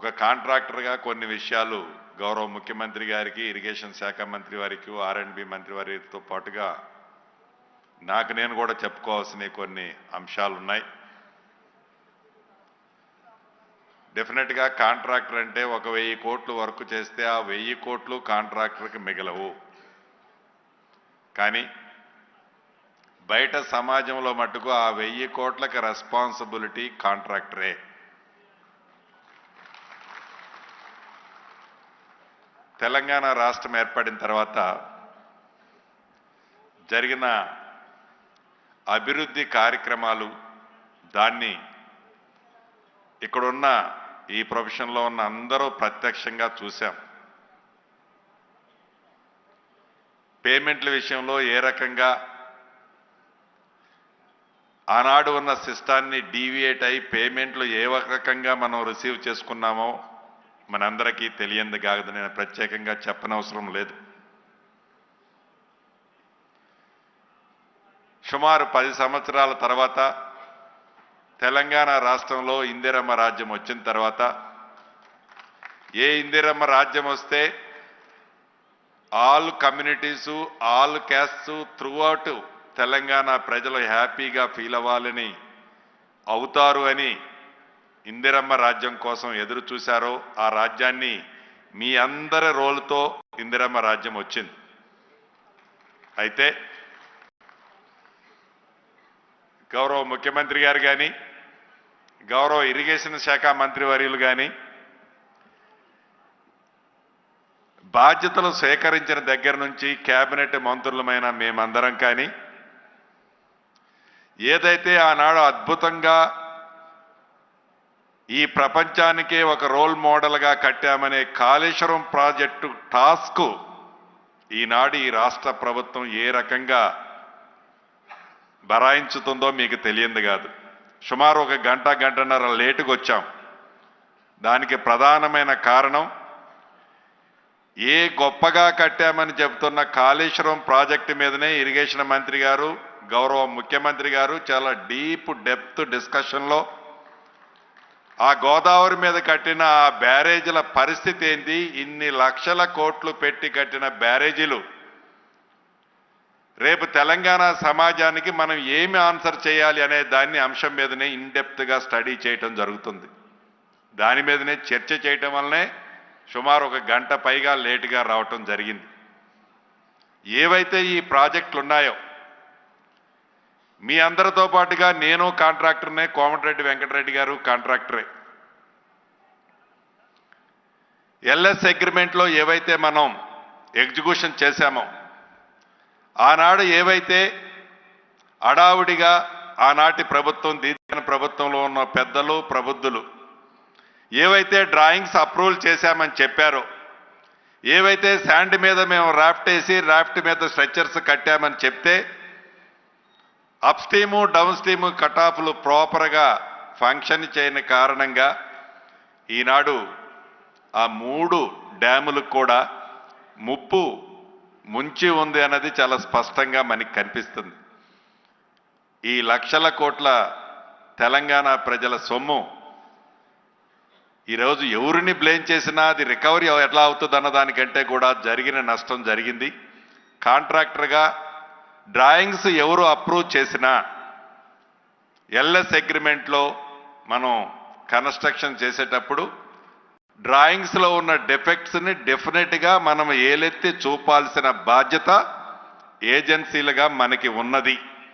ఒక కాంట్రాక్టర్గా కొన్ని విషయాలు గౌరవ ముఖ్యమంత్రి గారికి ఇరిగేషన్ శాఖ మంత్రి వారికి ఆర్ అండ్ బి మంత్రి వారితో పాటుగా నాకు నేను కూడా చెప్పుకోవాల్సిన కొన్ని అంశాలు ఉన్నాయి. డెఫినెట్గా కాంట్రాక్టర్ అంటే ఒక వెయ్యి కోట్లు వర్క్ చేస్తే ఆ వెయ్యి కోట్లు కాంట్రాక్టర్కి మిగలవు. కానీ బయట సమాజంలో మటుకు ఆ వెయ్యి కోట్లకి రెస్పాన్సిబిలిటీ కాంట్రాక్టరే. తెలంగాణ రాష్ట్రం ఏర్పడిన తర్వాత జరిగిన అభివృద్ధి కార్యక్రమాలు దాన్ని ఇక్కడున్న ఈ ప్రొఫెషన్లో ఉన్న అందరూ ప్రత్యక్షంగా చూశాం. పేమెంట్ల విషయంలో ఏ రకంగా ఆనాడు ఉన్న సిస్టాన్ని డీవియేట్ అయి పేమెంట్లు ఏ రకంగా మనం రిసీవ్ చేసుకున్నామో మనందరికీ తెలియంది కాదు నేను ప్రత్యేకంగా చెప్పనవసరం లేదు. సుమారు పది సంవత్సరాల తర్వాత తెలంగాణ రాష్ట్రంలో ఇందిరమ్మ రాజ్యం వచ్చిన తర్వాత ఏ ఇందిరమ్మ రాజ్యం వస్తే all communities all castes through Telangana ప్రజలు హ్యాపీగా ఫీల్ అవ్వాలని అవుతారు అని ఇందిరమ్మ రాజ్యం కోసం ఎదురు చూశారో ఆ రాజ్యాన్ని మీ అందరి రోలుతో ఇందిరమ్మ రాజ్యం వచ్చింది. అయితే గౌరవ ముఖ్యమంత్రి గారు కానీ గౌరవ ఇరిగేషన్ శాఖ మంత్రివర్యులు కానీ బాధ్యతలు సేకరించిన దగ్గర నుంచి కేబినెట్ మంత్రులమైన మేమందరం కానీ ఏదైతే ఆనాడు అద్భుతంగా ఈ ప్రపంచానికే ఒక రోల్ మోడల్గా కట్టామనే కాళేశ్వరం ప్రాజెక్టు టాస్క్ ఈనాడు ఈ రాష్ట్ర ప్రభుత్వం ఏ రకంగా బరాయించుతుందో మీకు తెలియంది కాదు. సుమారు ఒక గంట గంటన్నర లేటుకు వచ్చాం. దానికి ప్రధానమైన కారణం ఏ గొప్పగా కట్టామని చెబుతున్న కాళేశ్వరం ప్రాజెక్టు మీదనే ఇరిగేషన్ మంత్రి గారు గౌరవ ముఖ్యమంత్రి గారు చాలా డీప్ డెప్త్ డిస్కషన్లో ఆ గోదావరి మీద కట్టిన ఆ బ్యారేజీల పరిస్థితి ఏంటి ఇన్ని లక్షల కోట్లు పెట్టి కట్టిన బ్యారేజీలు. రేపు తెలంగాణ సమాజానికి మనం ఏమి ఆన్సర్ చేయాలి అనే దాన్ని అంశం మీదనే ఇన్డెప్త్గా స్టడీ చేయటం జరుగుతుంది. దాని మీదనే చర్చ చేయటం వల్లనే సుమారు ఒక గంట పైగా లేటుగా రావటం జరిగింది. ఏవైతే ఈ ప్రాజెక్టులు ఉన్నాయో మీ అందరితో పాటుగా నేను కాంట్రాక్టర్నే కోమటిరెడ్డి వెంకటరెడ్డి గారు కాంట్రాక్టరే. ఎల్ఎస్ అగ్రిమెంట్లో ఏవైతే మనం ఎగ్జిక్యూషన్ చేశామో ఆనాడు ఏవైతే అడావుడిగా ఆనాటి ప్రభుత్వం దీని ప్రభుత్వంలో ఉన్న పెద్దలు ప్రబుద్ధులు ఏవైతే డ్రాయింగ్స్ అప్రూవల్ చేశామని చెప్పారో ఏవైతే శాండ్ మీద మేము రాఫ్ట్ వేసి రాఫ్ట్ మీద స్ట్రక్చర్స్ కట్టామని చెప్తే అప్ స్టీము డౌన్ స్టీము కటాఫ్లు ప్రాపర్గా ఫంక్షన్ చేయని కారణంగా ఈనాడు ఆ మూడు డ్యాములకు కూడా ముప్పు ముంచి ఉంది అన్నది చాలా స్పష్టంగా మనకి కనిపిస్తుంది. ఈ లక్షల కోట్ల తెలంగాణ ప్రజల సొమ్ము ఈరోజు ఎవరిని బ్లేమ్ చేసినా అది రికవరీ ఎట్లా అవుతుంది అన్న దానికంటే కూడా జరిగిన నష్టం జరిగింది. కాంట్రాక్టర్గా డ్రాయింగ్స్ ఎవరు అప్రూవ్ చేసినా ఎల్ఎస్ అగ్రిమెంట్లో మనం కన్స్ట్రక్షన్ చేసేటప్పుడు డ్రాయింగ్స్లో ఉన్న డెఫెక్ట్స్ని డెఫినెట్గా మనం ఏలెత్తి చూపాల్సిన బాధ్యత ఏజెన్సీలుగా మనకి ఉన్నది.